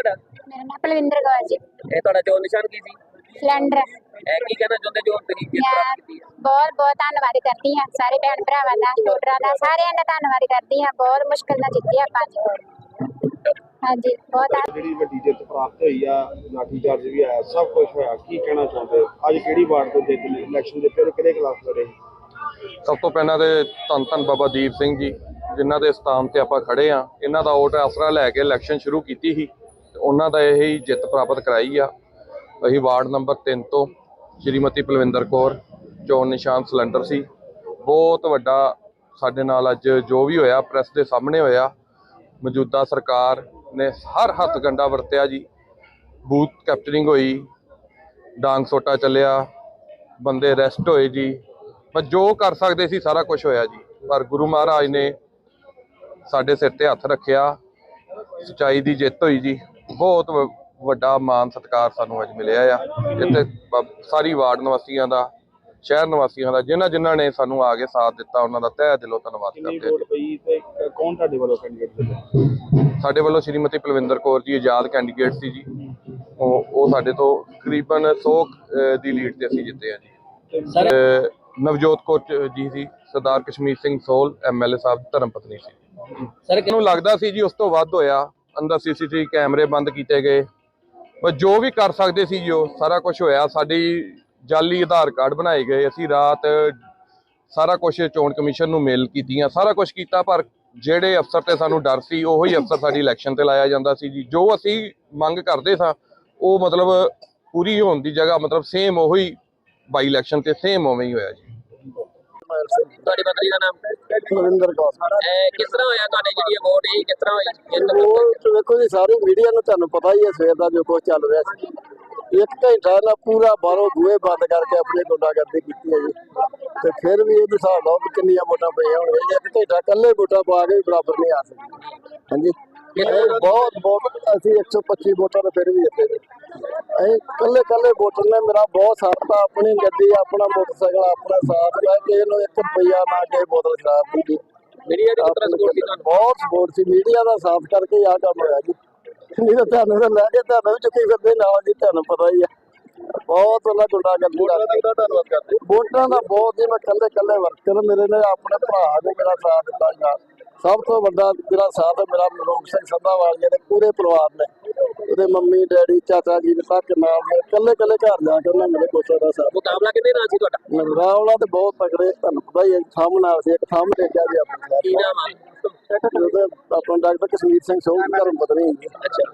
ਤੁਹਾਡਾ? ਮੇਰਾ ਨਾਮ ਪਲਵਿੰਦਰ ਕੌਰ ਜੀ। ਇਹ ਤੁਹਾਡਾ ਜੋ ਨਿਸ਼ਾਨ ਕੀ ਸੀ? ਸਿਲੰਡਰ। ਇਹ ਕੀ ਕਹਿਣਾ ਚਾਹੁੰਦੇ ਜੋ ਤੁਸੀਂ ਜਿੱਤ ਮੈਂ ਪ੍ਰਾਪਤ ਕੀਤੀ ਹੈ ਬਹੁਤ ਬਹੁਤ ਧੰਨਵਾਦ ਕਰਦੀ ਹਾਂ ਸਾਰੇ ਭੈਣ ਭਰਾਵਾਂ ਦਾ ਡਾਕਟਰਾਂ ਦਾ ਸਾਰਿਆਂ ਦਾ ਧੰਨਵਾਦ ਕਰਦੀ ਹਾਂ। ਬਹੁਤ ਮੁਸ਼ਕਲ ਨਾਲ ਜਿੱਤੀ ਆਪਾਂ ਅੱਜ। ਹਾਂਜੀ ਬਹੁਤ ਧੰਨ- ਜਿਹੜੀ ਵੱਡੀ ਜਿੱਤ ਪ੍ਰਾਪਤ ਹੋਈ ਆ ਲਾਠੀ ਚਾਰਜ ਵੀ ਆਇਆ ਸਭ ਕੁਝ ਹੋਇਆ। ਕੀ ਕਹਿਣਾ ਚਾਹੁੰਦੇ ਹੋ? ਅੱਜ ਕਿਹੜੀ ਵਾਰਡ ਤੋਂ ਜਿੱਤ ਲਈ? ਇਲੈਕਸ਼ਨ ਦੇ ਫਿਰ ਕਿਹੜੇ ਖਿਲਾਫ ਲੜੇ ਸਭ ਤੋਂ ਪਹਿਲਾਂ ਤੇ ਧੰਨ ਧੰਨ ਬਾਬਾ ਦੀਪ ਸਿੰਘ ਜੀ ਜਿਨ੍ਹਾਂ ਦੇ ਸਥਾਨ ਤੇ ਆਪਾਂ ਖੜੇ ਆ ਇਹਨਾਂ ਦਾ ਵੋਟ ਆਸਰਾ ਲੈ ਕੇ ਇਲੈਕਸ਼ਨ ਸ਼ੁਰੂ ਕੀਤੀ ਸੀ। ਉਹਨਾਂ ਦਾ ਇਹ ਹੀ ਜਿੱਤ ਪ੍ਰਾਪਤ ਕਰਾਈ ਆ। ਅਸੀਂ ਵਾਰਡ ਨੰਬਰ 3 ਤੋਂ ਸ਼੍ਰੀਮਤੀ ਪਲਵਿੰਦਰ ਕੌਰ, ਚੋਣ ਨਿਸ਼ਾਨ ਸਿਲੰਡਰ ਸੀ। ਬਹੁਤ ਵੱਡਾ ਸਾਡੇ ਨਾਲ ਅੱਜ ਜੋ ਵੀ ਹੋਇਆ, ਪ੍ਰੈਸ ਦੇ ਸਾਹਮਣੇ ਹੋਇਆ, ਮੌਜੂਦਾ ਸਰਕਾਰ ਨੇ ਹਰ ਹੱਥ ਗੰਡਾ ਵਰਤਿਆ ਜੀ। ਬੂਥ ਕੈਪਚਰਿੰਗ ਹੋਈ, ਡਾਂਗ ਸੋਟਾ ਚੱਲਿਆ, ਬੰਦੇ ਅਰੈਸਟ ਹੋਏ ਜੀ। ਪਰ ਜੋ ਕਰ ਸਕਦੇ ਸੀ, ਸਾਰਾ ਕੁਝ ਹੋਇਆ ਜੀ। ਪਰ ਗੁਰੂ ਮਹਾਰਾਜ ਨੇ ਸਾਡੇ ਸਿਰ ਤੇ ਹੱਥ ਰੱਖਿਆ, ਸਚਾਈ ਦੀ ਜਿੱਤ ਹੋਈ ਜੀ। ਬਹੁਤ ਵੱਡਾ ਮਾਨ ਸਤਿਕਾਰ ਸਾਨੂੰ ਅੱਜ ਮਿਲਿਆ ਆ। ਇੱਥੇ ਸਾਰੀ ਵਾਰਡ ਨਿਵਾਸੀਆਂ ਦਾ ਸ਼ਹਿਰ ਨਿਵਾਸੀਆਂ ਦਾ ਜਿਨ੍ਹਾਂ ਜਿਨ੍ਹਾਂ ਨੇ ਸਾਨੂੰ ਆ ਕੇ ਸਾਥ ਦਿੱਤਾ ਉਹਨਾਂ ਦਾ ਤਹਿ ਦਿਲੋਂ ਧੰਨਵਾਦ ਕਰਦੇ ਹਾਂ। ਕੌਣ ਤੁਹਾਡੇ ਵੱਲੋਂ ਕੈਂਡੀਡੇਟ ਸਾਡੇ ਵੱਲੋਂ ਸ਼੍ਰੀਮਤੀ ਪਲਵਿੰਦਰ ਕੌਰ ਜੀ ਆਜ਼ਾਦ ਕੈਂਡੀਡੇਟ ਸੀ ਜੀ। ਉਹ ਉਹ ਸਾਡੇ ਤੋਂ ਤਕਰੀਬਨ 100 ਅਹ, ਦੀ ਲੀਡ ਤੇ ਅਸੀਂ ਜਿੱਤੇ ਆ ਜੀ। ਨਵਜੋਤ ਕੌਰ ਜੀ ਸੀ ਸਰਦਾਰ ਕਸ਼ਮੀਰ ਸਿੰਘ ਸੋਲ ਐਮਐਲਏ ਸਾਹਿਬ ਧਰਮ ਪਤਨੀ ਸੀ। ਸਰ ਮੈਨੂੰ ਲੱਗਦਾ ਸੀ ਜੀ ਉਸ ਤੋਂ ਵੱਧ ਹੋਇਆ। ਅੰਦਰ ਸੀਸੀਟੀਵੀ ਕੈਮਰੇ ਬੰਦ ਕੀਤੇ ਗਏ। ਬਸ ਜੋ ਵੀ ਕਰ ਸਕਦੇ ਸੀ ਜੋ ਸਾਰਾ ਕੁਝ ਹੋਇਆ। ਸਾਡੀ ਜਾਲੀ ਆਧਾਰ ਕਾਰਡ ਬਣਾਏ ਗਏ। ਅਸੀਂ ਰਾਤ ਸਾਰਾ ਕੁਝ ਚੋਣ ਕਮਿਸ਼ਨ ਨੂੰ ਮੇਲ ਕੀਤੀਆਂ, ਸਾਰਾ ਕੁਝ ਕੀਤਾ। ਪਰ ਜਿਹੜੇ ਅਫਸਰ ਤੇ ਸਾਨੂੰ ਡਰ ਸੀ, ਉਹੀ ਅਫਸਰ ਸਾਡੀ ਇਲੈਕਸ਼ਨ ਤੇ ਲਾਇਆ ਜਾਂਦਾ ਸੀ ਜੀ। ਜੋ ਅਸੀਂ ਮੰਗ ਕਰਦੇ ਸਾਂ, ਉਹ ਮਤਲਬ ਪੂਰੀ ਹੋਣ ਦੀ ਜਗ੍ਹਾ, ਮਤਲਬ ਸੇਮ ਉਹੀ ਬਾਈ ਇਲੈਕਸ਼ਨ ਤੇ ਸੇਮ ਉਵੇਂ ਹੀ ਹੋਇਆ ਜੀ। ਤੁਹਾਡੀ ਪਤਨੀ ਦਾ ਨਾਮ? ਰਵਿੰਦਰ ਕੌਰ। ਇਹ ਕਿਸ ਤਰ੍ਹਾਂ ਹੋਇਆ ਤੁਹਾਡੇ ਜਿਹੜੀ ਵੋਟ ਇਹ ਕਿਸ ਤਰ੍ਹਾਂ ਹੋਈ? ਜਿੱਤ ਉਹ ਵੇਖੋ ਜੀ ਸਾਰੀ ਮੀਡੀਆ ਨੂੰ ਤੁਹਾਨੂੰ ਪਤਾ ਹੀ ਹੈ ਸਵੇਰ ਦਾ ਜੋ ਕੁਝ ਚੱਲ ਰਿਹਾ ਸੀ। ਇੱਕ ਘੰਟਾ ਨਾਲ ਪੂਰਾ ਬਾਹਰੋਂ ਬੂਹੇ ਬੰਦ ਕਰਕੇ ਆਪਣੀ ਗੁੰਡਾਗਰਦੀ ਕੀਤੀ ਹੈ ਜੀ। ਤੇ ਫਿਰ ਵੀ ਇਹਦੇ ਹਿਸਾਬ ਨਾਲ ਕਿੰਨੀਆਂ ਵੋਟਾਂ ਪਈਆਂ ਹੋਣਗੀਆਂ। ਇੱਕ ਘੰਟਾ ਇਕੱਲੇ ਵੋਟਾਂ ਪਾ ਕੇ ਬਰਾਬਰ ਨਹੀਂ ਆ ਸਕਦੇ। ਹਾਂਜੀ। ਬਹੁਤ ਬਹੁਤ ਅਸੀਂ 125 ਵੋਟਾਂ ਤੇ ਫਿਰ ਵੀ ਜਿੱਤੇ ਅਸੀਂ ਇਕੱਲੇ ਇਕੱਲੇ ਵੋਟਰ ਨੇ ਮੇਰਾ ਬਹੁਤ ਸਾਥ ਆ ਆਪਣੀ ਗੱਡੀ ਆਪਣਾ ਮੋਟਰਸਾਈਕਲ ਆਪਣਾ ਸਾਥ ਮੈਂ ਕਿਸੇ ਨੂੰ 1 ਰੁਪਈਆ ਨਾ ਕੇ ਬੋਤਲ ਸ਼ਰਾਬ ਦੀ ਮੀਡੀਆ ਦੀ ਤਰ੍ਹਾਂ ਸਪੋਰਟ ਸੀ ਤੁਹਾਨੂੰ ਬਹੁਤ ਸਪੋਰਟ ਸੀ ਮੀਡੀਆ ਦਾ ਸਾਥ ਕਰਕੇ ਆ ਕੰਮ ਹੋਇਆ ਜੀ। ਨਹੀਂ ਤਾਂ ਤੁਹਾਨੂੰ ਤਾਂ ਲੈ ਕੇ ਤੁਹਾਨੂੰ ਵੀ ਚੁੱਕੀ ਫਿਰਦੇ ਨਾਲ ਜੀ ਤੁਹਾਨੂੰ ਪਤਾ ਹੀ ਹੈ ਬਹੁਤ ਉਹਨਾਂ ਗੁੰਡਾ ਕਰਦੀ ਦਾ ਧੰਨਵਾਦ ਕਰਦੇ? ਵੋਟਾਂ ਦਾ ਬਹੁਤ ਹੀ ਮੈਂ ਕੱਲੇ ਕੱਲੇ ਵਰਕਰ ਮੇਰੇ ਨੇ ਆਪਣੇ ਭਰਾ ਨੇ ਮੇਰਾ ਸਾਥ ਦਿੱਤਾ ਜੀ ਸਭ ਤੋਂ ਵੱਡਾ ਜਿਹੜਾ ਸਾਥ ਮੇਰਾ ਮਨੋਜ ਸਿੰਘ ਸੰਧਾਵਾਲ ਜੀ ਦੇ ਪੂਰੇ ਪਰਿਵਾਰ ਨੇ। ਉਹਦੇ ਮੰਮੀ ਡੈਡੀ ਚਾਚਾ ਜੀ ਦੇ ਤੱਕ ਨਾਲ ਮੈਂ ਕੱਲੇ ਕੱਲੇ ਘਰ ਜਾ ਕੇ ਉਹਨਾਂ ਮੇਰੇ ਕੋਲ ਦਾ ਸਾਥ ਮੁਕਾਬਲਾ ਕਿਹਦੇ ਨਾਲ ਸੀ ਤੁਹਾਡਾ? ਨਵਰਾਵਲਾ ਤੇ ਬਹੁਤ ਤਕੜੇ ਤੁਹਾਨੂੰ ਪਤਾ ਹੀ ਹੈ ਸਾਹਮਣੇ ਸੀ ਇੱਕ ਸਾਹਮਣੇ ਗਿਆ ਜੀ ਆਪਣੇ। ਕੀ ਨਾਮ ਆ? ਆਪਣਾ ਡਾਕਟਰ ਕਸ਼ਮੀਰ ਸਿੰਘ ਸੋਹ ਧਰਮ ਪਤਨੀ ਅੱਛਾ।